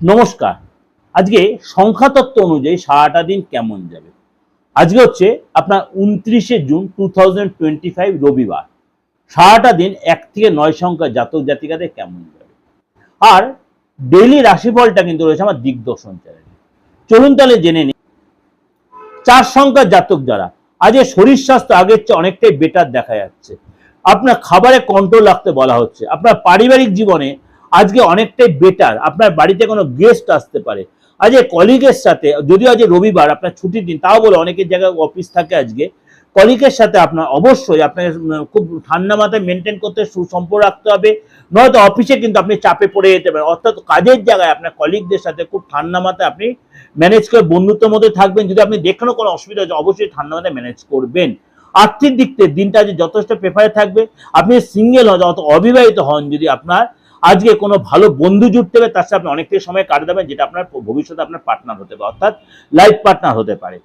নমস্কার। আজকে সংখ্যাতত্ত্ব অনুযায়ী সারাটা দিন কেমন যাবে? আজকে হচ্ছে আপনার উনত্রিশে জুন টু থাউজেন্ড রবিবার। সারাটা দিন এক থেকে নয় সংখ্যা জাতক জাতিকাদের কেমন যাবে? আর ডেইলি রাশিফলটা কিন্তু রয়েছে আমার দিগদর্শন চ্যানেলে। চলুন তাহলে জেনে নিই। চার সংখ্যার জাতক যারা, আজকে শরীর স্বাস্থ্য আগের চেয়ে অনেকটাই বেটার দেখা যাচ্ছে। আপনার খাবারে কন্ট্রোল রাখতে বলা হচ্ছে। আপনার পারিবারিক জীবনে আজকে অনেকটাই বেটার আপনার বাড়িতে কোনো গেস্ট আসতে পারে। আজকে কলিগের সাথে, যদিও আজ রবিবার, আপনার ছুটির দিন, তাও বলে অনেকের জায়গায় অফিস থাকে আজকে। কলিগের সাথে আপনার অবশ্যই আপনাকে খুব ঠান্ডা মাথায় মেনটেন করতে সুসম্পর্ক রাখতে হবে। নয়তো অফিসে কিন্তু আপনি চাপে পড়ে যেতে পারেন। অর্থাৎ কাজের জায়গায় আপনার কলিগদের সাথে খুব ঠান্ডা মাথায় আপনি ম্যানেজ করে বন্ধুত্বের মধ্যে থাকবেন। যদি আপনি দেখেনও কোনো অসুবিধা হচ্ছে অবশ্যই ঠান্ডা মাথায় ম্যানেজ করবেন। আর্থিক দিক থেকে দিনটা যে যথেষ্ট প্রেফারে থাকবে। আপনি সিঙ্গেল হন অত অবিবাহিত হন, যদি আপনার আজকে কোনো ভালো বন্ধু জুটতে হবে, তার সাথে আপনি অনেকটাই সময় কাটাবেন যেটা আপনার ভবিষ্যতে আপনার পার্টনার হতে পারে, অর্থাৎ লাইফ পার্টনার হতে পারে।